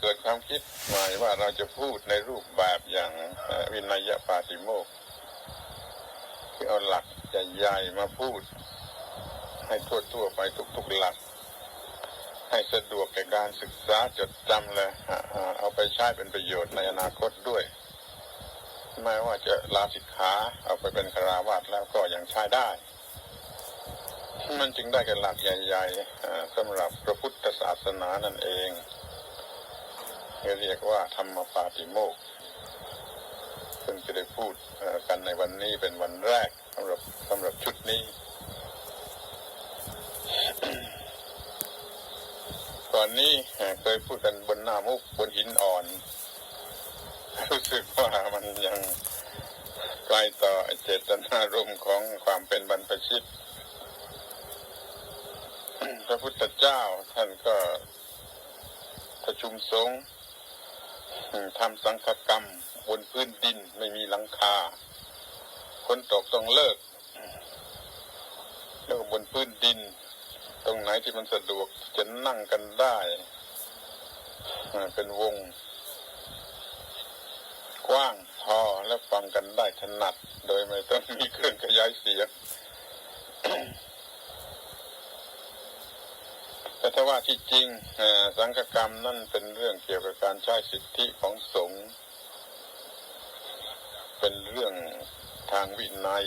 เกิดความคิดใหม่ว่าเราจะพูดในรูปแบบอย่างวินัยปาติโมกข์คือเอาหลักใหญ่ๆมาพูด ให้ทั่วๆไปทุกๆหลัก ให้สะดวกแก่การศึกษาจดจำและเอาไปใช้เป็นประโยชน์ในอนาคตด้วยไม่ว่าจะลาสิกขาเอาไปเป็นคาราวาสแล้วก็ยังใช้ได้ มันจึงได้กันหลักใหญ่ๆสำหรับพระพุทธศาสนานั่นเอง เรียกว่าธรรมปาติโมกซึ่งจะได้พูดกันในวันนี้เป็นวันแรกสำหรับสำหรับชุดนี้ก่อนนี้เอ่อเคยพูดกันบนหน้ามุกบนหินอ่อน รู้สึกว่ามันยังไกลต่อเจตนารมณ์ของความเป็นบรรพชิต พระพุทธเจ้าท่านก็ประชุมสงฆ์ ทำสังฆกรรม บนพื้นดินไม่มีหลังคา คนตกต้องเลิก แล้วบนพื้นดิน ตรงไหนที่มันสะดวกจะนั่งกันได้เป็นวง กว้างพอและฟังกันได้ถนัด โดยไม่ต้องมีเครื่องขยายเสียง แต่ถ้าว่าที่จริงสังฆกรรมนั่นเป็นเรื่องเกี่ยวกับการใช้สิทธิของสงฆ์เป็นเรื่องทางวินัย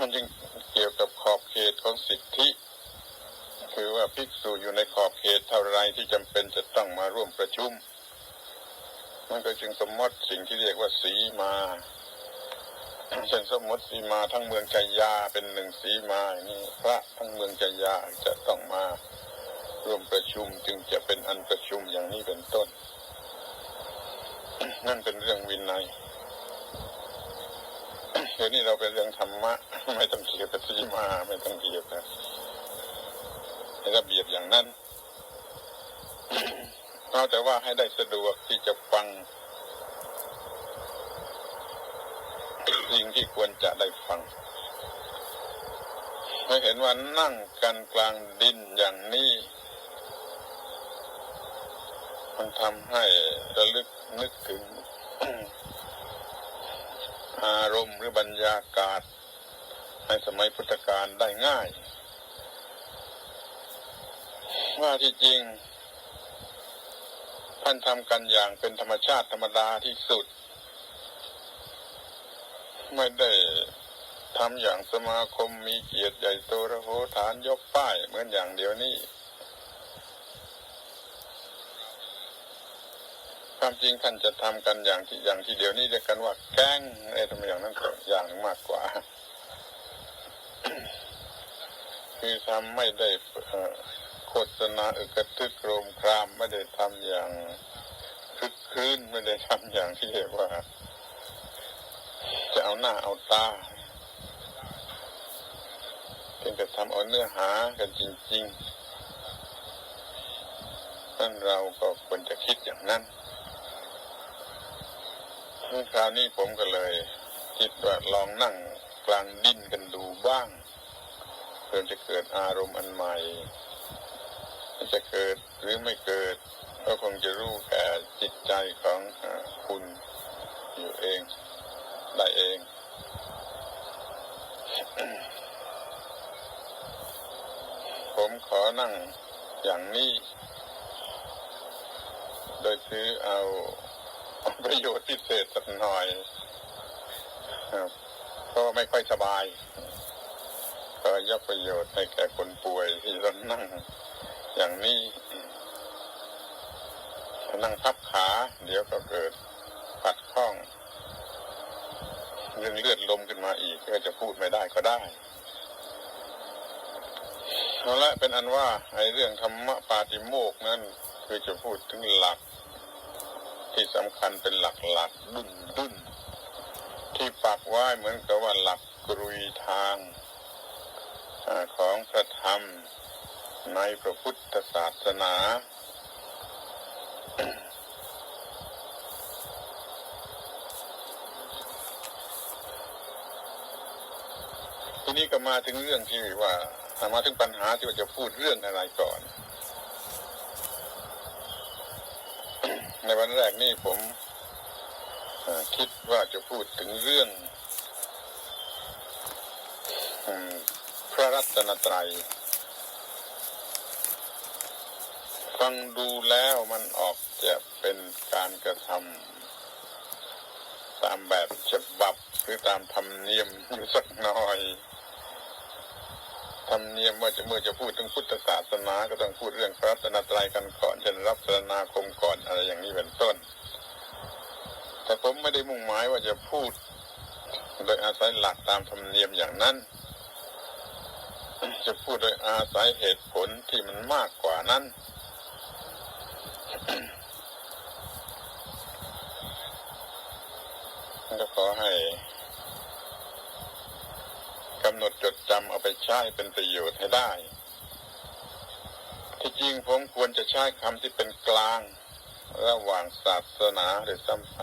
มันจึงเกี่ยวกับขอบเขตของสิทธิ คือว่าภิกษุอยู่ในขอบเขตเท่าไรที่จำเป็นจะต้องมาร่วมประชุม มันก็จึงสมมติสิ่งที่เรียกว่าสีมา เช่นสมมติสีมาทั้งเมืองชัยยาเป็นหนึ่งสีมาอย่างนี้พระทั้งเมืองชัยยาจะต้องมาร่วมประชุมจึงจะเป็นอันประชุมอย่างนี้เป็นต้น นั่นเป็นเรื่องวินัยเดี๋ยวนี้เราเป็นเรื่องธรรมะ ไม่ต้องเกี่ยวกับสีมาไม่ต้องเกี่ยวกับระเบียบอย่างนั้นเอาแต่ว่าให้ได้สะดวกที่จะฟัง สิ่งที่ควรจะได้ฟังให้เห็นว่านั่งกันกลางดินอย่างนี้ มันทำให้ระลึกนึกถึง อารมณ์หรือบรรยากาศ ในสมัยพุทธกาลได้ง่าย ว่าที่จริงท่านทำกันอย่างเป็นธรรมชาติธรรมดาที่สุด ไม่ได้ทำอย่างสมาคมมีเกียรติใหญ่โตระโหฐานยกป้ายเหมือนอย่างเดียวนี้ความจริงท่านจะทำกันอย่างที่อย่างที่เดียวนี้เรียกกันว่าแกล้งไอ้ทำอย่างนั้นอย่างนึงมากกว่า คือทำไม่ได้โฆษณาอึกระทึกโรมครามไม่ได้ทำอย่างคึกคืนไม่ได้ทำอย่างที่เรียกว่า จะเอาหน้าเอาตาเพียงแต่ทำเอาเนื้อหากันจริงๆนั่นเราก็ควรจะคิดอย่างนั้นคราวนี้ผมก็เลย คิดว่าลองนั่งกลางดินกันดูบ้างเพื่อจะเกิดอารมณ์อันใหม่จะเกิดหรือไม่เกิด ก็คงจะรู้แก่จิตใจของคุณอยู่เอง ได้เอง ผมขอนั่งอย่างนี้ โดยซื้อเอาประโยชน์พิเศษสักหน่อยครับเพราะไม่ค่อยสบาย ก็ยกประโยชน์ให้แก่คนป่วยที่ต้องนั่ง อย่างนี้ นั่งพับขา เดี๋ยวก็เกิดปัดข้อง เรื่องเลือดลมขึ้นมาอีกก็จะพูดไม่ได้ก็ได้เอาละเป็นอันว่าไอ้เรื่องธรรมะปาติโมกนั้นคือจะพูดถึงหลัก ที่สำคัญเป็นหลักหลักดุนดุนที่ปักไว้เหมือนกับว่าหลักกรุยทางของพระธรรมในพระพุทธศาสนา ทีนี้ก็มาถึงเรื่องที่ว่ามาถึงปัญหาที่ว่าจะพูดเรื่องอะไรก่อน ในวันแรกนี่ผมคิดว่าจะพูดถึงเรื่องพระรัตนตรัย ฟังดูแล้วมันออกจะเป็นการกระทำตามแบบฉบับหรือตามธรรมเนียมอยู่สักหน่อย ธรรมเนียมว่าจะเมื่อจะพูดถึงพุทธศาสนาก็ต้องพูดเรื่องพระรัตนตรัยกันก่อนเช่นรับสนาคมก่อนอะไรอย่างนี้เป็นต้น แต่ผมไม่ได้มุ่งหมายว่าจะพูด โดยอาศัยหลักตามธรรมเนียมอย่างนั้น จะพูดโดยอาศัยเหตุผลที่มันมากกว่านั้นก็ขอให้ำหนดจดจำเอาไปใช้เป็นประโยชน์ให้ได้ ที่จริงผมควรจะใช้คำที่เป็นกลาง ระหว่างศาสนาหรือซ้ำไป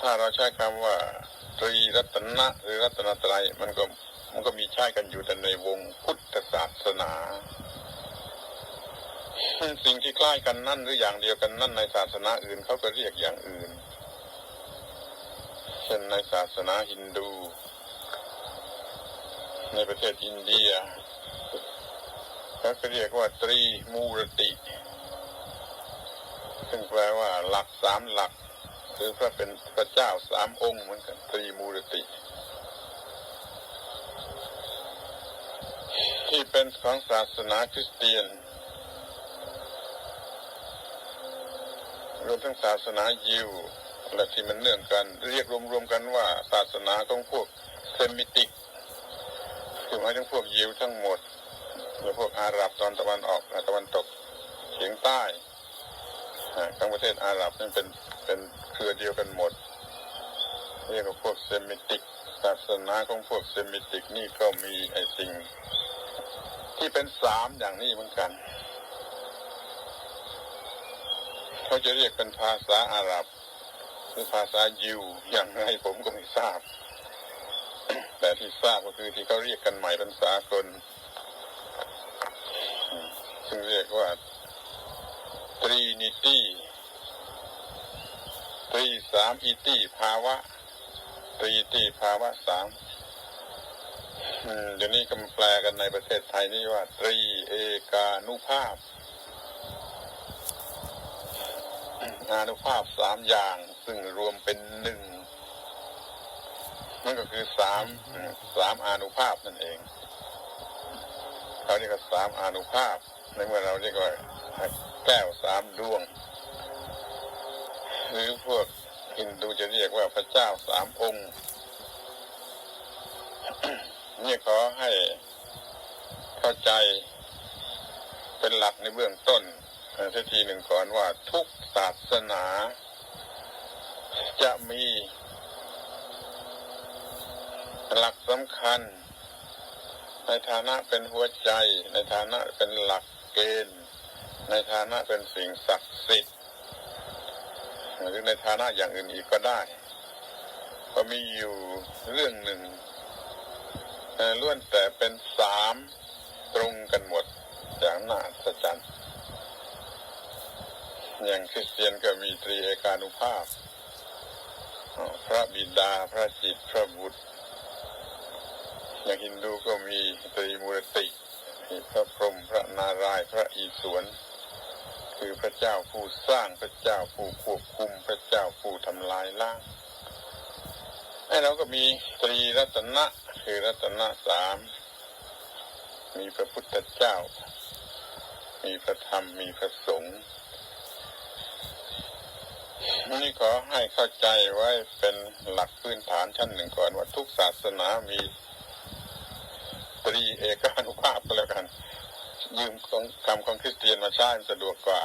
ถ้าเราใช้คำว่าตรีรัตนะหรือรัตนตรัยมันก็มันก็มีใช้กันอยู่แต่ในวงพุทธศาสนา สิ่งที่ใกล้กันนั่นหรืออย่างเดียวกันนั่นในศาสนาอื่นเขาก็เรียกอย่างอื่น ช่นในศาสนาฮินดู ในประเทศอินเดียเขาเรียกว่าตรีมูรติ ซึ่งแปลว่าหลักสามหลักหรือพระเป็นพระเจ้าสามองค์เหมือนกันตรีมูรติ ที่เป็นของศาสนาคริสเตียนรวมทั้งศาสนายิว และที่มันเนื่องกัน เรียกรวมๆกันว่าศาสนาของพวกเซมิติกคือหมายถึงพวกยิวทั้งหมดหรือพวกอาหรับตอนตะวันออกและตะวันตกเฉียงใต้ทั้งประเทศอาหรับนั่นเป็นเป็นเครือเดียวกันหมด เรียกว่าพวกเซมิติก ศาสนาของพวกเซมิติกนี่ก็มีไอ้สิ่ง ที่เป็นสามอย่างนี้เหมือนกัน เขาจะเรียกเป็นภาษาอาหรับ ภาษายิวอย่างไรผมก็ไม่ทราบ แต่ที่ทราบก็คือที่เขาเรียกกันใหม่เป็นสากลซึ่งเรียกว่าตรีนิตี้ตรีสามอีตี้ภาวะตรีตี้ภาวะสามเดี๋ยวนี้ก็มาแปลกันในประเทศไทยนี่ว่า ตรีเอกานุภาพ อานุภาพสามอย่าง ซึ่งรวมเป็นหนึ่งนั่นก็คือสามสามอานุภาพนั่นเองเขาเรียกว่าสามอานุภาพในเมื่อเราเรียกว่าแก้วสามดวง หรือพวกฮินดูจะเรียกว่าพระเจ้าสามองค์นี่ขอให้เข้าใจเป็นหลักในเบื้องต้น สักทีหนึ่งก่อนว่าทุกศาสนา จะมีหลักสำคัญ ในฐานะเป็นหัวใจ ในฐานะเป็นหลักเกณฑ์ ในฐานะเป็นสิ่งศักดิ์สิทธิ์หรือในฐานะอย่างอื่นอีกก็ได้ก็มีอยู่เรื่องหนึ่งล้วนแต่เป็นสามตรงกันหมดอย่างน่าอัศจร อย่างคริสเตียนก็มีตรีเอกานุภาพ พระบิดาพระจิตพระบุตร อย่างฮินดูก็มีตรีมูรติพระพรหมพระนารายพระอีศวรคือพระเจ้าผู้สร้างพระเจ้าผู้ควบคุมพระเจ้าผู้ทำลายล้างไอ้เราก็มีตรีรัตนะคือรัตนะสามมีพระพุทธเจ้า มีพระธรรมมีพระสงฆ์ นี่ขอให้เข้าใจไว้เป็นหลักพื้นฐานชั้นหนึ่งก่อนว่าทุกศาสนามีตรีเอกานุภาพก็แล้วกัน ยืมของคำของคริสเตียนมาใช้สะดวกกว่า